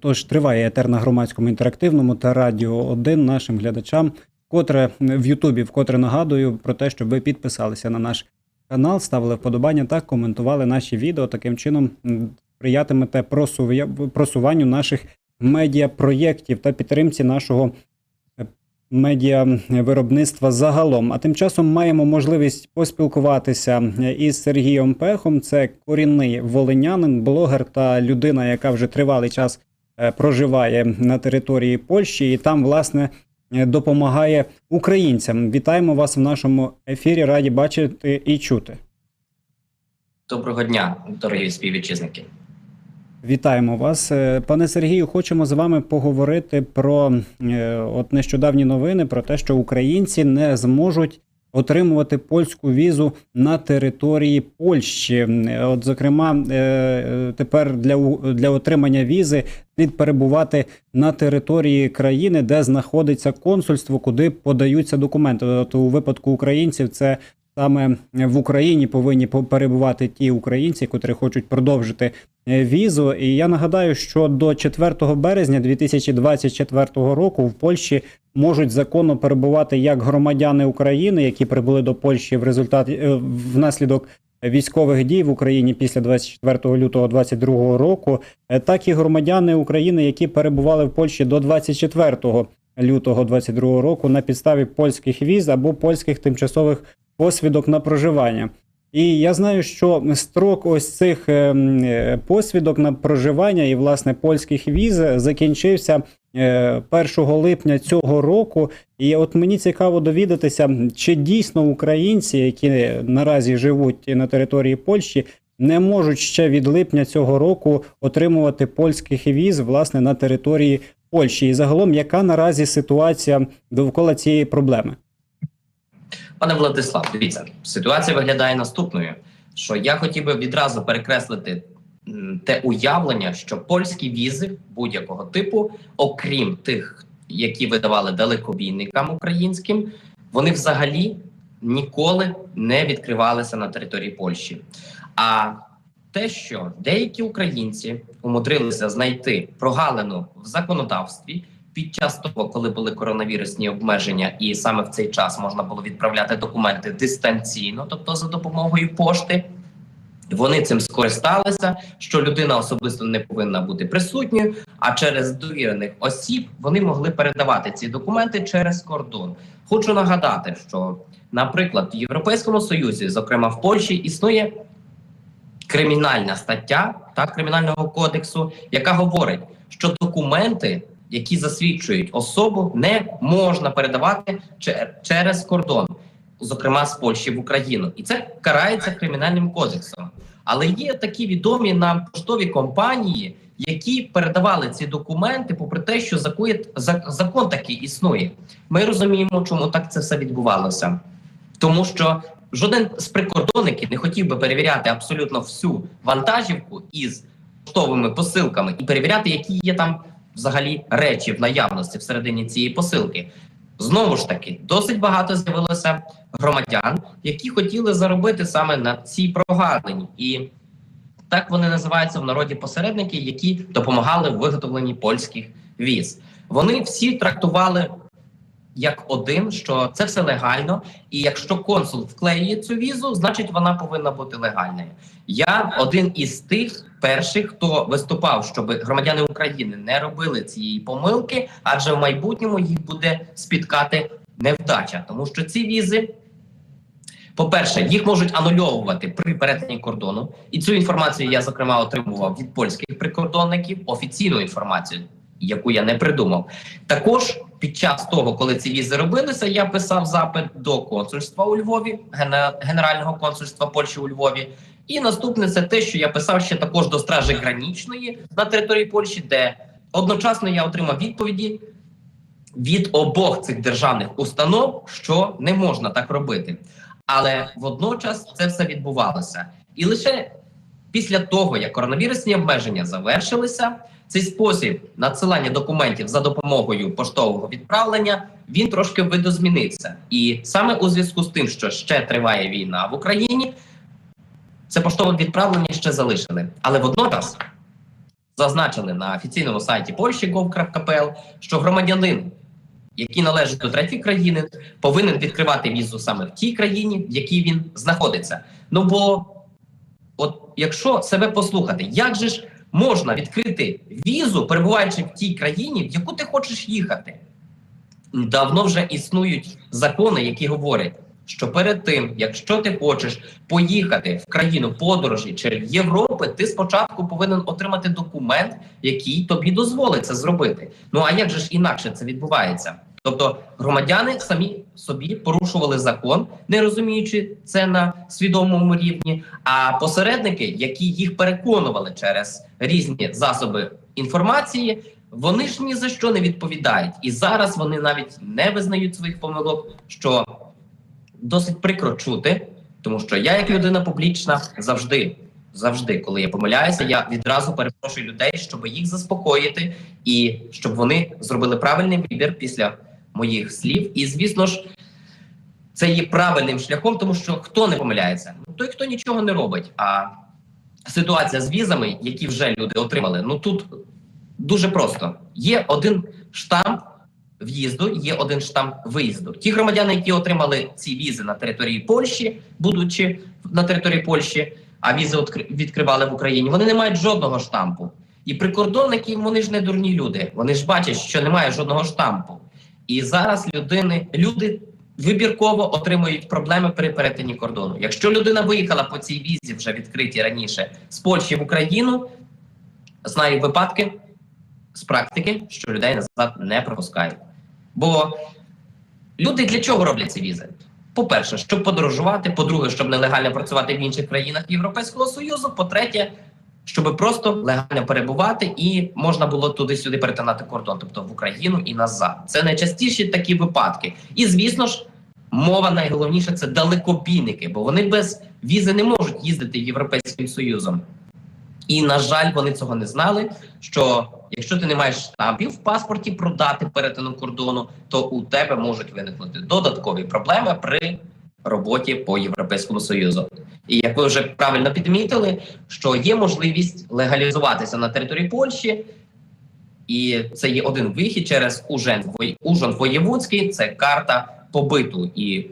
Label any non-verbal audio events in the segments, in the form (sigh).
Тож триває етер на громадському інтерактивному та радіо 1 нашим глядачам, котре в Ютубі, вкотре нагадую про те, щоб ви підписалися на наш канал, ставили вподобання та коментували наші відео. Таким чином сприятимете просуванню наших медіапроєктів та підтримці нашого е, медіавиробництва загалом. А тим часом маємо можливість поспілкуватися із Сергієм Пехом. Це корінний волинянин, блогер та людина, яка вже тривалий час е, проживає на території Польщі, і там, власне, е, допомагає українцям. Вітаємо вас в нашому ефірі. Раді бачити і чути. Доброго дня, дорогі співвітчизники. Вітаємо вас, Е, пане Сергію. Хочемо з вами поговорити про е, от нещодавні новини про те, що українці не зможуть отримувати польську візу на території Польщі. От, зокрема, е, тепер для для отримання візи слід перебувати на території країни, де знаходиться консульство, куди подаються документи. От у випадку українців це саме в Україні повинні по- перебувати ті українці, котрі хочуть продовжити візу. І я нагадаю, що до 4 березня 2024 року в Польщі можуть законно перебувати як громадяни України, які прибули до Польщі в результаті е, внаслідок військових дій в Україні після 24 лютого 2022 року, е, так і громадяни України, які перебували в Польщі до 24 лютого 2022 року на підставі польських віз або польських тимчасових посвідок на проживання. І я знаю, що строк ось цих е, е, посвідок на проживання і власне польських віз закінчився е, 1 липня цього року. І от мені цікаво довідатися, чи дійсно українці, які наразі живуть на території Польщі, не можуть ще від липня цього року отримувати польських віз власне на території Польщі. І загалом, яка наразі ситуація довкола цієї проблеми? Пане Владислав, дивіться, ситуація виглядає наступною: що я хотів би відразу перекреслити те уявлення, що польські візи будь-якого типу, окрім тих, які видавали далекобійникам українським, вони взагалі ніколи не відкривалися на території Польщі. А те, що деякі українці умудрилися знайти прогалину в законодавстві під час того, коли були коронавірусні обмеження, і саме в цей час можна було відправляти документи дистанційно, тобто за допомогою пошти. Вони цим скористалися, що людина особисто не повинна бути присутньою, а через довірених осіб вони могли передавати ці документи через кордон. Хочу нагадати, що, наприклад, в Європейському Союзі, зокрема в Польщі, існує кримінальна стаття та кримінального кодексу, яка говорить, що документи, які засвідчують особу, не можна передавати чер- через кордон, зокрема з Польщі в Україну, і це карається кримінальним кодексом. Але є такі відомі нам поштові компанії, які передавали ці документи, попри те, що закон такий існує. Ми розуміємо, чому так це все відбувалося, тому що жоден з прикордонників не хотів би перевіряти абсолютно всю вантажівку із поштовими посилками і перевіряти, які є там взагалі речі в наявності всередині цієї посилки. Знову ж таки, досить багато з'явилося громадян, які хотіли заробити саме на цій прогалині, і так вони називаються в народі посередники, які допомагали в виготовленні польських віз. Вони всі трактували як один, що це все легально, і якщо консул вклеює цю візу, значить вона повинна бути легальною. Я один із тих перших, хто виступав, щоб громадяни України не робили цієї помилки, адже в майбутньому їх буде спіткати невдача, тому що ці візи. По-перше, їх можуть анульовувати при перетині кордону, і цю інформацію я зокрема отримував від польських прикордонників офіційну інформацію, яку я не придумав. Також під час того, коли ці візи робилися, я писав запит до консульства у Львові, генерального консульства Польщі у Львові. І наступне це те, що я писав ще також до стражі гранічної на території Польщі, де одночасно я отримав відповіді від обох цих державних установ, що не можна так робити. Але водночас це все відбувалося. І лише після того, як коронавірусні обмеження завершилися, цей спосіб надсилання документів за допомогою поштового відправлення він трошки видозмінився. І саме у зв'язку з тим, що ще триває війна в Україні, це поштове відправлення ще залишили. Але водночас зазначили на офіційному сайті Польщі gov.pl, що громадянин, який належить до третьої країни, повинен відкривати візу саме в тій країні, в якій він знаходиться. Ну бо, от якщо себе послухати, як же ж можна відкрити візу, перебуваючи в тій країні, в яку ти хочеш їхати? Давно вже існують закони, які говорять, що перед тим, якщо ти хочеш поїхати в країну подорожі чи Європи, ти спочатку повинен отримати документ, який тобі дозволить це зробити. Ну а як же ж інакше це відбувається? Тобто громадяни самі собі порушували закон, не розуміючи це на свідомому рівні. А посередники, які їх переконували через різні засоби інформації, вони ж ні за що не відповідають. І зараз вони навіть не визнають своїх помилок, що досить прикро чути, тому що я, як людина публічна, завжди, завжди, коли я помиляюся, я відразу перепрошую людей, щоб їх заспокоїти і щоб вони зробили правильний вибір після моїх слів. І звісно ж, це є правильним шляхом, тому що хто не помиляється? Ну той, хто нічого не робить. А ситуація з візами, які вже люди отримали, ну тут дуже просто: є один штамп в'їзду, є один штамп виїзду. Ті громадяни, які отримали ці візи на території Польщі, будучи на території Польщі, а візи відкри- відкривали в Україні, вони не мають жодного штампу. І прикордонники вони ж не дурні люди. Вони ж бачать, що немає жодного штампу. І зараз людини, люди вибірково отримують проблеми при перетині кордону. Якщо людина виїхала по цій візі, вже відкритій раніше з Польщі в Україну, знаю випадки з практики, що людей назад не пропускають. Бо люди для чого роблять ці візи? По-перше, щоб подорожувати, по-друге, щоб нелегально працювати в інших країнах Європейського Союзу. По-третє, щоб просто легально перебувати і можна було туди-сюди перетинати кордон, тобто в Україну і назад. Це найчастіші такі випадки. І звісно ж, мова найголовніше це далекобійники, бо вони без візи не можуть їздити Європейським Союзом. І на жаль, вони цього не знали. Що якщо ти не маєш штампів в паспорті про дати перетину кордону, то у тебе можуть виникнути додаткові проблеми при роботі по Європейському Союзу. І як ви вже правильно підмітили, що є можливість легалізуватися на території Польщі, і це є один вихід через Ужен Ужин Воєвудський, це карта побиту. І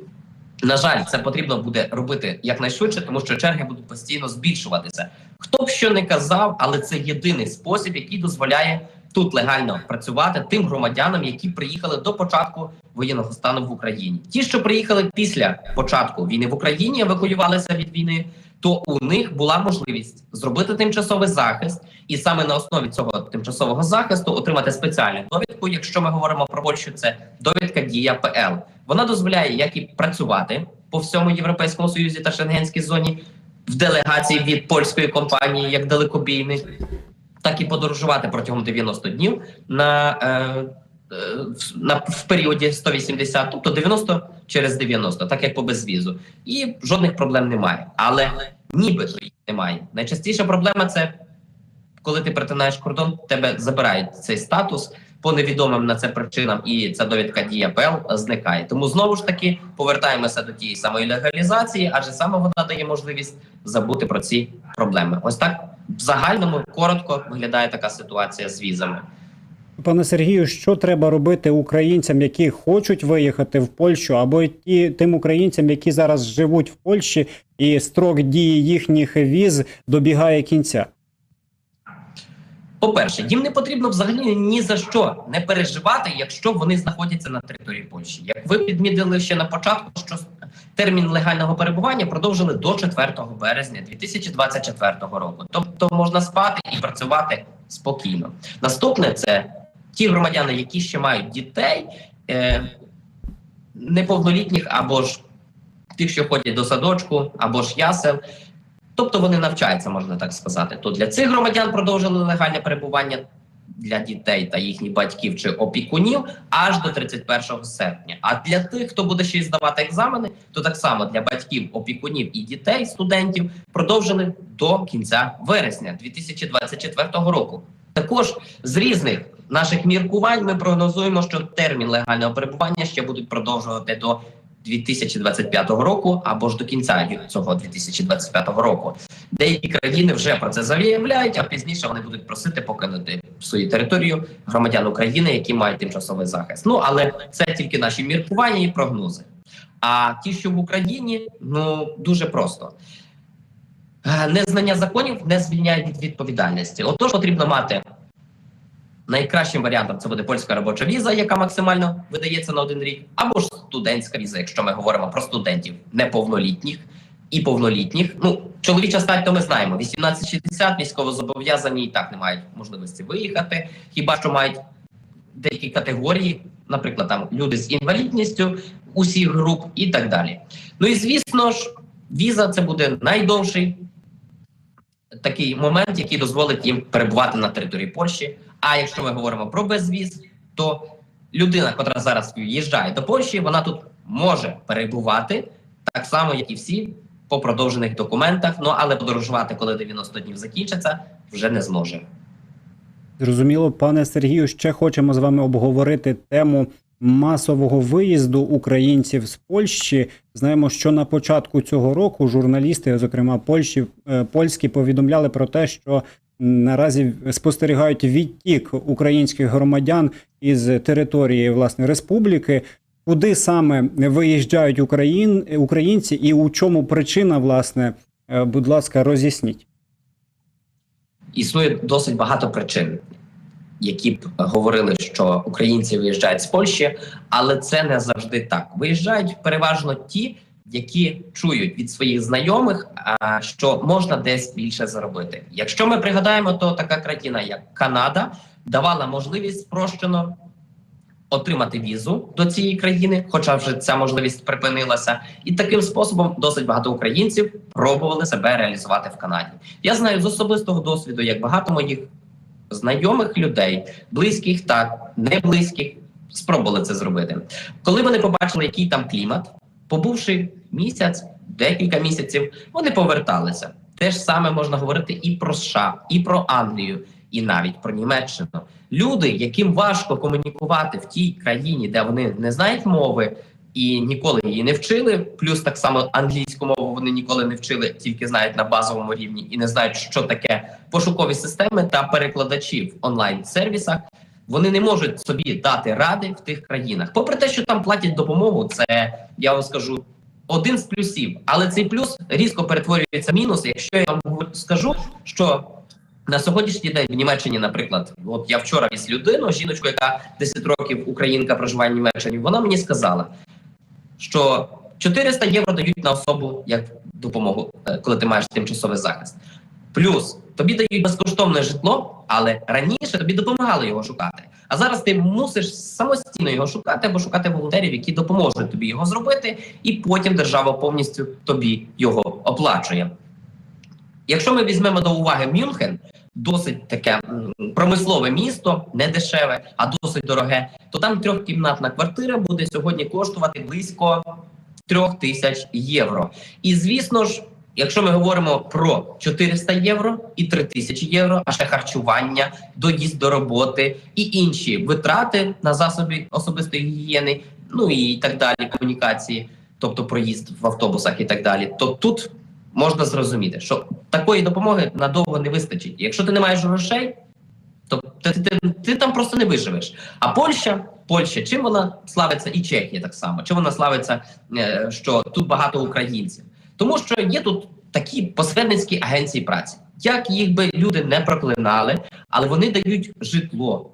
на жаль, це потрібно буде робити якнайшвидше, тому що черги будуть постійно збільшуватися. Хто б що не казав, але це єдиний спосіб, який дозволяє тут легально працювати тим громадянам, які приїхали до початку воєнного стану в Україні. Ті, що приїхали після початку війни в Україні, евакуювалися від війни, то у них була можливість зробити тимчасовий захист, і саме на основі цього тимчасового захисту отримати спеціальну довідку. Якщо ми говоримо про Польщу, це довідка дія ПЛ. Вона дозволяє як і працювати по всьому європейському союзі та шенгенській зоні в делегації від польської компанії як далекобійник, так і подорожувати протягом 90 днів на, е, е, на в періоді 180, тобто 90 через 90, так як по безвізу. І жодних проблем немає. Але нібито їх немає. Найчастіша проблема це коли ти перетинаєш кордон, тебе забирають цей статус по невідомим на це причинам, і ця довідка дія ПЛ зникає. Тому знову ж таки повертаємося до тієї самої легалізації, адже саме вона дає можливість забути про ці проблеми. Ось так в загальному коротко виглядає така ситуація з візами. Пане Сергію, що треба робити українцям, які хочуть виїхати в Польщу, або ті тим українцям, які зараз живуть в Польщі, і строк дії їхніх віз добігає кінця? По-перше, їм не потрібно взагалі ні за що не переживати, якщо вони знаходяться на території Польщі. Як ви підмітили ще на початку, що термін легального перебування продовжили до 4 березня 2024 року. Тобто можна спати і працювати спокійно. Наступне це ті громадяни, які ще мають дітей е, неповнолітніх або ж тих, що ходять до садочку, або ж ясел. Тобто вони навчаються, можна так сказати. То для цих громадян продовжили легальне перебування для дітей та їхніх батьків чи опікунів аж до 31 серпня. А для тих, хто буде ще й здавати екзамени, то так само для батьків, опікунів і дітей, студентів продовжили до кінця вересня 2024 року. Також з різних наших міркувань ми прогнозуємо, що термін легального перебування ще будуть продовжувати до 2025 року або ж до кінця цього 2025 року. Деякі країни вже про це заявляють, а пізніше вони будуть просити покинути свою територію громадян України, які мають тимчасовий захист. Ну але це тільки наші міркування і прогнози. А ті, що в Україні, ну дуже просто. Е, Незнання законів не звільняє від відповідальності. Отож, потрібно мати найкращим варіантом це буде польська робоча віза, яка максимально видається на один рік, або ж студентська віза, якщо ми говоримо про студентів неповнолітніх і повнолітніх. Ну, чоловіча стать, то ми знаємо: 18-60 військовозобов'язані і так не мають можливості виїхати, хіба що мають деякі категорії, наприклад, там люди з інвалідністю усіх груп і так далі. Ну і звісно ж, віза це буде найдовший такий момент, який дозволить їм перебувати на території Польщі. А якщо ми говоримо про безвіз, то людина, яка зараз в'їжджає до Польщі, вона тут може перебувати так само, як і всі по продовжених документах. Ну але подорожувати, коли 90 днів закінчаться, вже не зможе. Зрозуміло, пане Сергію, ще хочемо з вами обговорити тему масового виїзду українців з Польщі. Знаємо, що на початку цього року журналісти, зокрема Польщі, е, польські, повідомляли про те, що наразі спостерігають відтік українських громадян із території власне республіки. Куди саме виїжджають україн, українці, і у чому причина, власне, Е, будь ласка, роз'ясніть. Існує досить багато причин, які б говорили, що українці виїжджають з Польщі, але це не завжди так. Виїжджають переважно ті, які чують від своїх знайомих, що можна десь більше заробити. Якщо ми пригадаємо, то така країна, як Канада, давала можливість спрощено отримати візу до цієї країни, хоча вже ця можливість припинилася, і таким способом досить багато українців пробували себе реалізувати в Канаді. Я знаю з особистого досвіду, як багато моїх знайомих людей, близьких та не близьких, спробували це зробити. Коли вони побачили, який там клімат, побувши місяць, декілька місяців, вони поверталися. Те ж саме можна говорити і про США, і про Англію, і навіть про Німеччину. Люди, яким важко комунікувати в тій країні, де вони не знають мови і ніколи її не вчили. Плюс так само англійську мову вони ніколи не вчили, тільки знають на базовому рівні і не знають, що таке пошукові системи та перекладачі в онлайн-сервісах. Вони не можуть собі дати ради в тих країнах. Попри те, що там платять допомогу, це я вам скажу один з плюсів. Але цей плюс різко перетворюється в мінус. Якщо я вам скажу, що на сьогоднішній день в Німеччині, наприклад, от я вчора віз людину, жіночку, яка 10 років українка проживає в Німеччині, вона мені сказала, що 400 євро дають на особу як допомогу, е, коли ти маєш тимчасовий захист. Плюс тобі дають безкоштовне житло, але раніше тобі допомагали його шукати. А зараз ти мусиш самостійно його шукати або шукати волонтерів, які допоможуть тобі його зробити, і потім держава повністю тобі його оплачує. Якщо ми візьмемо до уваги Мюнхен, досить таке промислове місто, не дешеве, а досить дороге, то там трьохкімнатна квартира буде сьогодні коштувати близько трьох тисяч євро. І звісно ж, якщо ми говоримо про 400 євро і 3 тисячі євро, а ще харчування, доїзд до роботи і інші витрати на засоби особистої гігієни, ну і так далі, комунікації, тобто проїзд в автобусах і так далі, то тут можна зрозуміти, що такої допомоги надовго не вистачить. Якщо ти не маєш грошей, то ти, ти, ти, ти там просто не виживеш. А Польща, Польща, чим вона славиться, і Чехія так само, чим вона славиться, е, що тут багато українців, тому що є тут такі посередницькі агенції праці. Як їх би люди не проклинали, але вони дають житло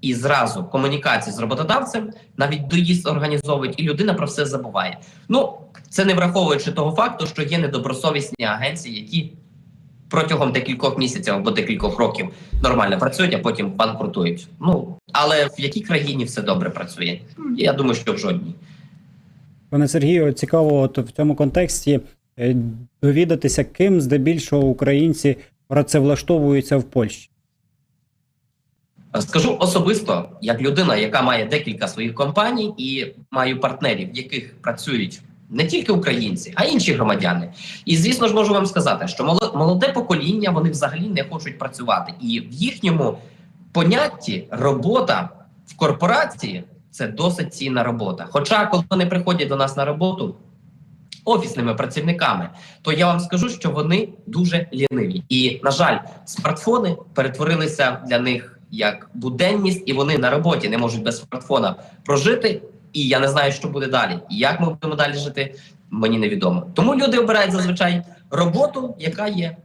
і зразу комунікації з роботодавцем, навіть доїзд організовують, і людина про все забуває. Ну це не враховуючи того факту, що є недобросовісні агенції, які протягом декількох місяців або декількох років нормально працюють, а потім банкрутують. Ну але в якій країні все добре працює? Я думаю, що в жодній. Пане Сергію, цікаво, от в цьому контексті е, довідатися, ким здебільшого українці працевлаштовуються в Польщі. Скажу особисто, як людина, яка має декілька своїх компаній і маю партнерів, в яких працюють не тільки українці, а й інші громадяни. І звісно ж можу вам сказати, що молоде покоління вони взагалі не хочуть працювати, і в їхньому понятті робота в корпорації це досить цінна робота. Хоча, коли вони приходять до нас на роботу офісними працівниками, то я вам скажу, що вони дуже ліниві. І, на жаль, смартфони перетворилися для них як буденність, і вони на роботі не можуть без смартфона прожити. І я не знаю, що буде далі. І як ми будемо далі жити, мені невідомо. Тому люди обирають зазвичай роботу, яка є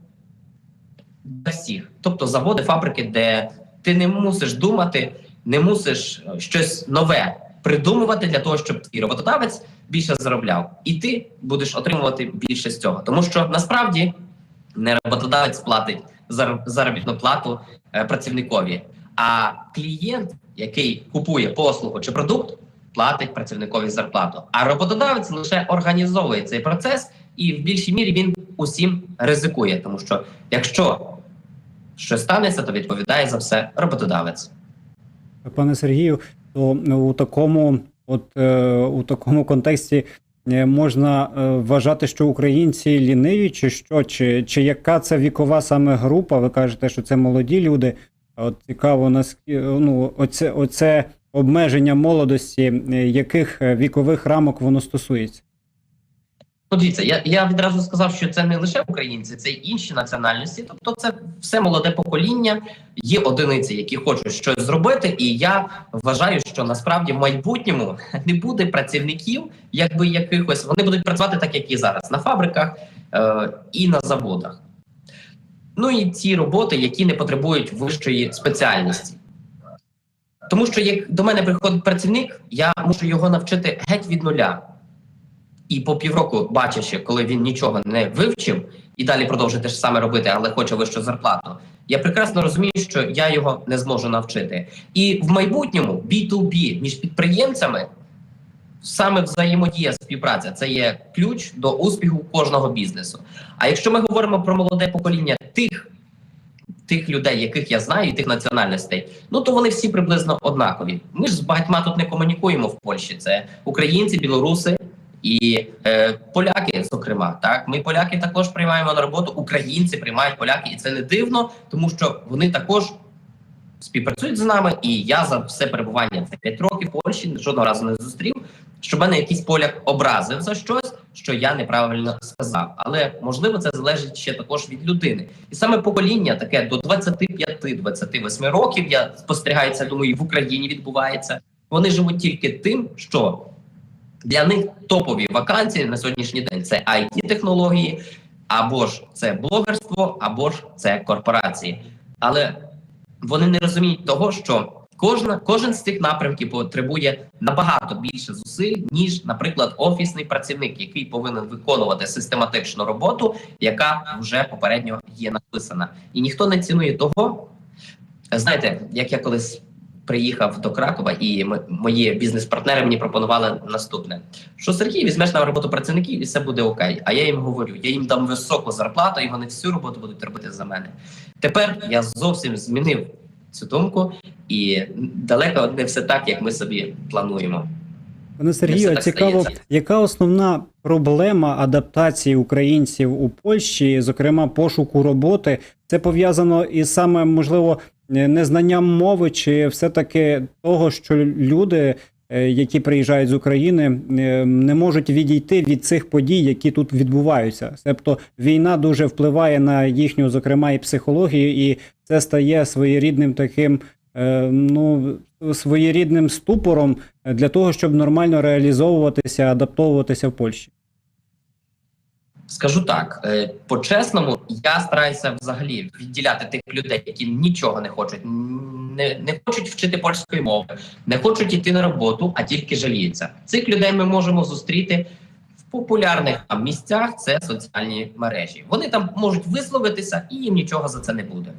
для всіх. Тобто заводи, фабрики, де ти не мусиш думати, не мусиш е, щось нове придумувати для того, щоб твій роботодавець більше заробляв, і ти будеш отримувати більше з цього. Тому що насправді не роботодавець платить зар- заробітну плату е, працівникові, а клієнт, який купує послугу чи продукт, платить працівникові зарплату. А роботодавець лише організовує цей процес, і в більшій мірі він усім ризикує, тому що якщо щось станеться, то відповідає за все роботодавець. Пане Сергію, то у такому, от е, у такому контексті е, можна е, вважати, що українці ліниві, чи що, чи, чи яка це вікова саме група? Ви кажете, що це молоді люди. От цікаво, наскільки ну, оце, оце обмеження молодості, яких вікових рамок воно стосується? Ну, дивіться, я, я відразу сказав, що це не лише українці, це й інші національності. Тобто, це все молоде покоління. Є одиниці, які хочуть щось зробити. І я вважаю, що насправді в майбутньому (laughs) не буде працівників, якби якихось вони будуть працювати так, як і зараз, на фабриках е, і на заводах. Ну і ці роботи, які не потребують вищої спеціальності. Тому що як до мене приходить працівник, я мушу його навчити геть від нуля. І по півроку, бачачи, коли він нічого не вивчив і далі продовжує те ж саме робити, але хоче вищу зарплату, я прекрасно розумію, що я його не зможу навчити. І в майбутньому B2B між підприємцями саме взаємодія співпраця це є ключ до успіху кожного бізнесу. А якщо ми говоримо про молоде покоління тих, тих людей, яких я знаю, і тих національностей, ну то вони всі приблизно однакові. Ми ж з багатьма тут не комунікуємо в Польщі. Це українці, білоруси. І е, поляки, зокрема, так ми поляки також приймаємо на роботу. Українці приймають поляки, і це не дивно, тому що вони також співпрацюють з нами. І я за все перебування в 5 років Польщі жодного разу не зустрів, що мене якийсь поляк образив за щось, що я неправильно сказав. Але можливо це залежить ще також від людини. І саме покоління таке до 25-28 років. Я спостерігаю це, думаю, в Україні відбувається. Вони живуть тільки тим, що для них топові вакансії на сьогоднішній день це it технології, або ж це блогерство, або ж це корпорації. Але вони не розуміють того, що кожна, кожен з цих напрямків потребує набагато більше зусиль, ніж, наприклад, офісний працівник, який повинен виконувати систематичну роботу, яка вже попередньо є написана. І ніхто не цінує того. Знаєте, як я колись приїхав до Кракова, і мої бізнес-партнери мені пропонували наступне: що Сергій візьмеш на роботу працівників, і все буде окей. А я їм говорю: я їм дам високу зарплату, і вони всю роботу будуть робити за мене. Тепер я зовсім змінив цю думку, і далеко не все так, як ми собі плануємо. Пане Сергію, цікаво, стається. яка основна проблема адаптації українців у Польщі, зокрема пошуку роботи, це пов'язано із саме можливо незнанням мови, чи все-таки того, що люди, е, які приїжджають з України, е, не можуть відійти від цих подій, які тут відбуваються. Тобто війна дуже впливає на їхню, зокрема, і психологію, і це стає своєрідним таким. е, Ну, своєрідним ступором для того, щоб нормально реалізовуватися, адаптовуватися в Польщі. Скажу так, е, по-чесному, я стараюся взагалі відділяти тих людей, які нічого не хочуть, не, не хочуть вчити польської мови, не хочуть йти на роботу, а тільки жаліються. Цих людей ми можемо зустріти в популярних місцях. Це соціальні мережі. Вони там можуть висловитися, і їм нічого за це не буде.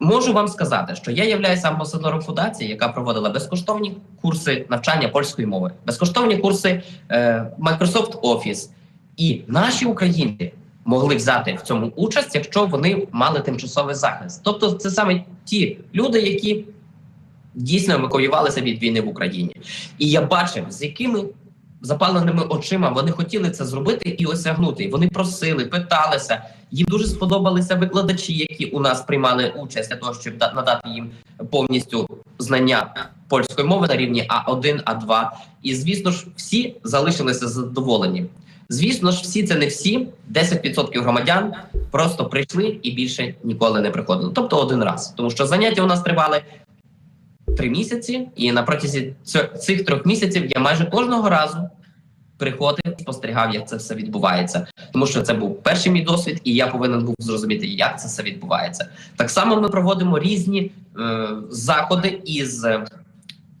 Можу вам сказати, що я являюся амбасадором фундації, яка проводила безкоштовні курси навчання польської мови, безкоштовні курси е, Microsoft Office. І наші українці могли взяти в цьому участь, якщо вони мали тимчасовий захист. Тобто, це саме ті люди, які дійсно евакуювалися від війни в Україні. І я бачив, з якими запаленими очима вони хотіли це зробити і осягнути. Вони просили, питалися. Їм дуже сподобалися викладачі, які у нас приймали участь для того, щоб да- надати їм повністю знання польської мови на рівні А1, А2. І звісно ж, всі залишилися задоволені. Звісно ж, всі це не всі. 10% громадян просто прийшли і більше ніколи не приходили. Тобто один раз, тому що заняття у нас тривали три місяці, і на протязі цих трьох місяців я майже кожного разу приходив, спостерігав, як це все відбувається. Тому що це був перший мій досвід, і я повинен був зрозуміти, як це все відбувається. Так само ми проводимо різні е, заходи із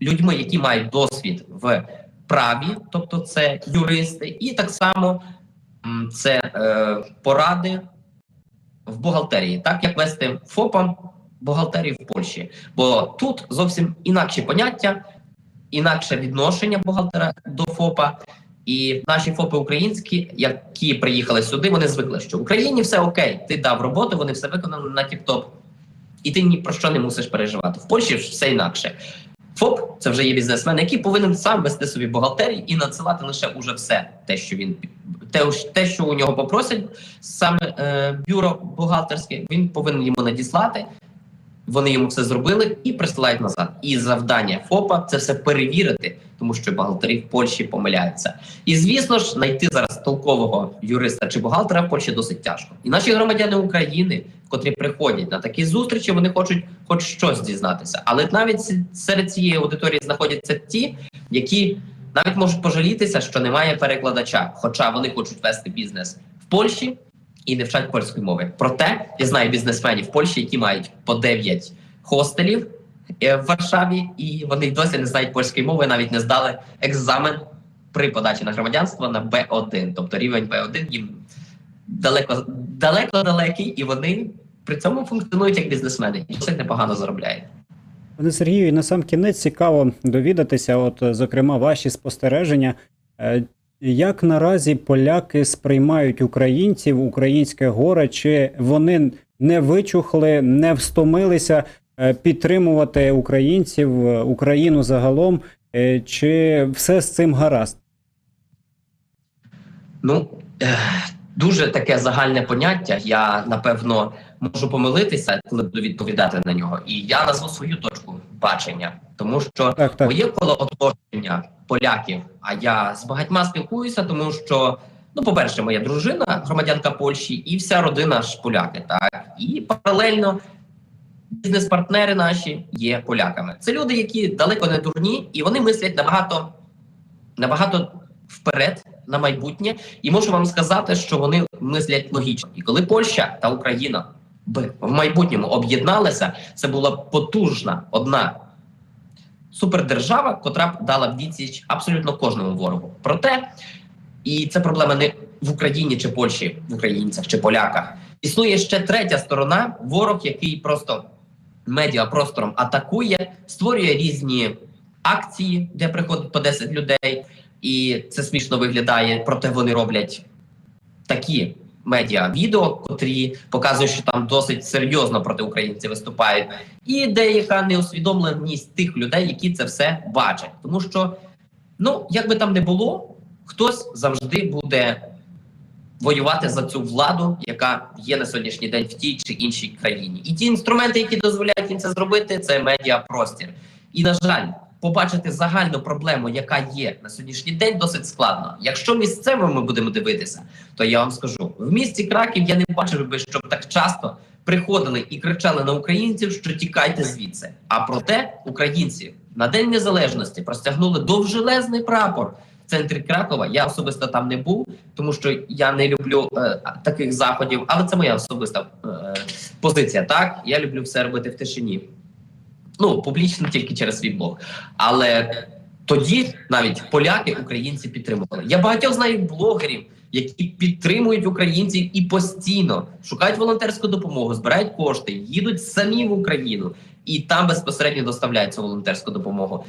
людьми, які мають досвід в праві, тобто це юристи, і так само це е, поради в бухгалтерії, так як вести ФОПам бухгалтерію в Польщі. Бо тут зовсім інакші поняття, інакше відношення бухгалтера до ФОПа. І наші ФОПи українські, які приїхали сюди, вони звикли, що в Україні все окей, ти дав роботу, вони все виконали на тіп-топ. І ти ні про що не мусиш переживати. В Польщі все інакше. ФОП це вже є бізнесмен, який повинен сам вести собі бухгалтерію і надсилати лише уже все, те, що він те, те, що у нього попросять, саме е, бюро бухгалтерське, він повинен йому надіслати. Вони йому все зробили і присилають назад. І завдання ФОПа це все перевірити, тому що бухгалтери в Польщі помиляються. І звісно ж, знайти зараз толкового юриста чи бухгалтера в Польщі досить тяжко. І наші громадяни України, котрі приходять на такі зустрічі, вони хочуть хоч щось дізнатися. Але навіть серед цієї аудиторії знаходяться ті, які навіть можуть пожалітися, що немає перекладача, хоча вони хочуть вести бізнес в Польщі і не вчать польської мови. Проте я знаю бізнесменів в Польщі, які мають по 9 хостелів е, в Варшаві, і вони досі не знають польської мови, навіть не здали екзамен при подачі на громадянство на Б1. Тобто рівень Б1 їм далеко далеко далекий, і вони при цьому функціонують як бізнесмени і досить непогано заробляють. Пане Сергію, на сам кінець цікаво довідатися, от, е, зокрема, ваші спостереження. Як наразі поляки сприймають українців, українське горе, чи вони не вичухли, не встомилися е, підтримувати українців, е, Україну загалом, е, чи все з цим гаразд? Ну дуже таке загальне поняття. Я напевно можу помилитися, коли буду відповідати на нього. І я назву свою точку бачення, тому що Так, так. моє коло оточення поляків. А я з багатьма спілкуюся, тому що ну, по-перше, моя дружина, громадянка Польщі, і вся родина ж поляки. Так і паралельно бізнес-партнери наші є поляками. Це люди, які далеко не дурні, і вони мислять набагато набагато вперед на майбутнє. І можу вам сказати, що вони мислять логічно. І коли Польща та Україна б в майбутньому об'єдналися, це була потужна одна супердержава, котра б дала відсіч абсолютно кожному ворогу. Проте, і це проблема не в Україні чи Польщі, в українцях чи поляках. Існує ще третя сторона, ворог, який просто медіапростором атакує, створює різні акції, де приходить по 10 людей, і це смішно виглядає, проте вони роблять такі медіа відео, котрі показують, що там досить серйозно проти українців виступають, і деяка неусвідомленість тих людей, які це все бачать. Тому що, ну як би там не було, хтось завжди буде воювати за цю владу, яка є на сьогоднішній день в тій чи іншій країні. І ті інструменти, які дозволяють їм це зробити, це медіапростір. І на жаль, побачити загальну проблему, яка є на сьогоднішній день, досить складно. Якщо місцево ми будемо дивитися, то я вам скажу: в місті Краків я не бачив би, щоб так часто приходили і кричали на українців, що тікайте звідси. А проте українці на День Незалежності простягнули довжелезний прапор в центрі Кракова. Я особисто там не був, тому що я не люблю е, таких заходів, але це моя особиста е, позиція. Так, я люблю все робити в тишині. Ну, публічно тільки через свій блог. Але тоді навіть поляки українці підтримували. Я багатьох знаю блогерів, які підтримують українців і постійно шукають волонтерську допомогу, збирають кошти, їдуть самі в Україну і там безпосередньо доставляють цю волонтерську допомогу.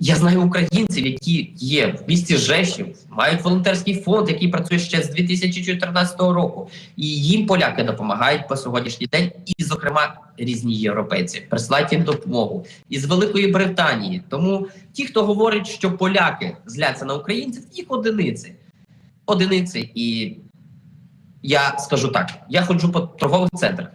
Я знаю українців, які є в місті Жешів, мають волонтерський фонд, який працює ще з 2014 року, і їм поляки допомагають по сьогоднішній день, і, зокрема, різні європейці присилають їм допомогу із Великої Британії. Тому ті, хто говорить, що поляки зляться на українців, їх одиниці. Одиниці, і я скажу так: я ходжу по торгових центрах.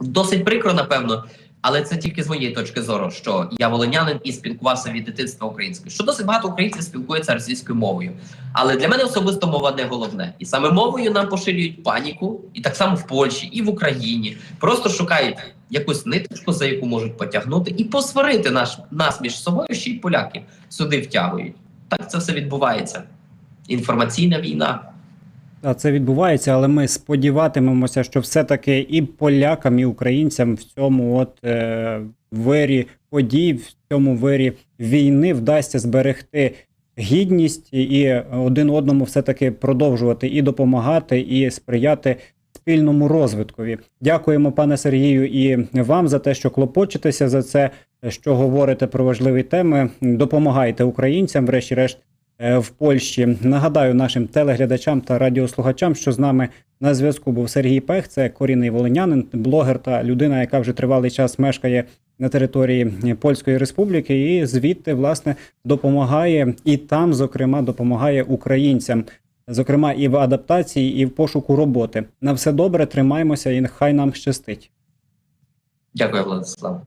Досить прикро, напевно, Але це тільки з моєї точки зору, що я волинянин і спілкувався від дитинства українською. Що досить багато українців спілкуються російською мовою. Але для мене особисто мова не головне. І саме мовою нам поширюють паніку, і так само в Польщі, і в Україні. Просто шукають якусь ниточку, за яку можуть потягнути, і посварити наш, нас між собою, ще й поляки сюди втягують. Так це все відбувається. Інформаційна війна. А це відбувається, але ми сподіватимемося, що все-таки і полякам, і українцям в цьому от е, вирі подій, в цьому вирі війни вдасться зберегти гідність і один одному все-таки продовжувати і допомагати, і сприяти спільному розвиткові. Дякуємо, пане Сергію, і вам за те, що клопочетеся за це, що говорите про важливі теми. Допомагайте українцям, врешті-решт в Польщі. Нагадаю нашим телеглядачам та радіослухачам, що з нами на зв'язку був Сергій Пех, це корінний волинянин, блогер та людина, яка вже тривалий час мешкає на території Польської Республіки, і звідти власне допомагає і там, зокрема, допомагає українцям. Зокрема, і в адаптації, і в пошуку роботи. На все добре, тримаємося, і хай нам щастить. Дякую, Владислав.